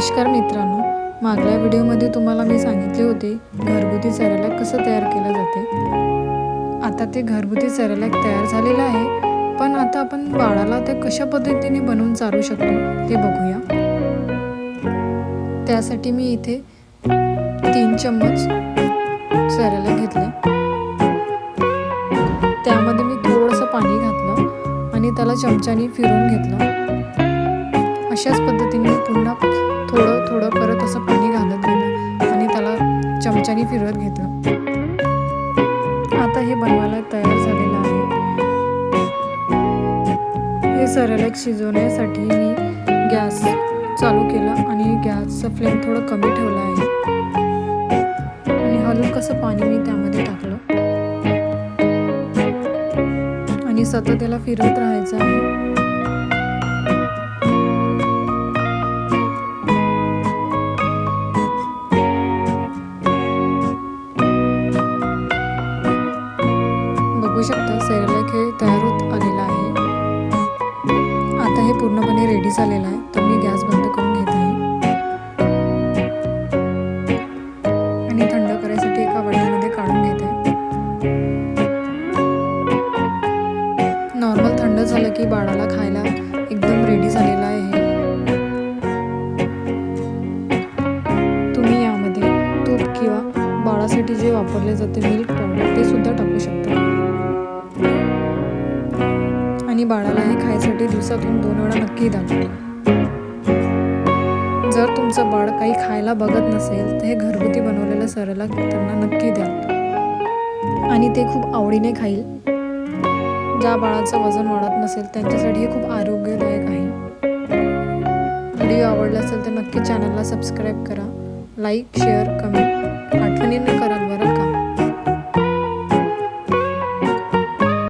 नमस्कार मित्रांनो. मागल्या व्हिडिओमध्ये तुम्हाला मी सांगितले होते घरगुती सेरेलॅक कसं तयार केलं जाते. आता ते घरगुती सेरेलॅक तयार झालेलं आहे पण आता आपण बाळाला ते कशा पद्धतीने बनवून चालू शकतो ते बघूया. त्यासाठी मी इथे तीन चम्मच सेरेलॅक घेतले. त्यामध्ये मी थोडंसं पाणी घातलं आणि त्याला चमच्याने फिरून घेतलं. अशाच पद्धतीने पुन्हा थोडं परत असं पाणी घालत गेलं आणि त्याला चमच्याने फिरवत घेतलं. आता हे बनवायला तयार झालेलं आहे. हे सरलेक शिजवण्यासाठी मी गॅस चालू केला आणि गॅसचं फ्लेम थोडं कमी ठेवला आहे. आणि हलकंसं पाणी मी त्यामध्ये टाकलं. आणि सतत त्याला फिरत राहायचं आहे. बघू शकता सेरेलॅक हे तयार होत आलेलं आहे. आता हे पूर्णपणे रेडी झालेलं आहे तर मी गॅस बंद करून घेत. आहे आणि थंड करायसाठी एका वडीमध्ये काढून घेत. आहे नॉर्मल थंड झालं की बाळाला खायला एकदम रेडी झालेलं आहे. तुम्ही यामध्ये तूप किंवा बाळासाठी जे वापरले जाते मिल्क पावडर ते सुद्धा टाकू शकता. आणि बाळाला हे खायसाठी दिवसातून दोन वेळा नक्की द्या. जर तुमचं बाळ काही खायला बघत नसेल तर हे घरगुती बनवलेलं सरला त्यांना नक्की द्या. आणि ते खूप आवडीने खाईल. ज्या बाळाचं वजन वाढत नसेल त्यांच्यासाठी हे खूप आरोग्यदायक आहे. व्हिडिओ आवडला असेल तर नक्की चॅनलला सबस्क्राईब करा. लाईक शेअर कमेंट आठवणीनं करा.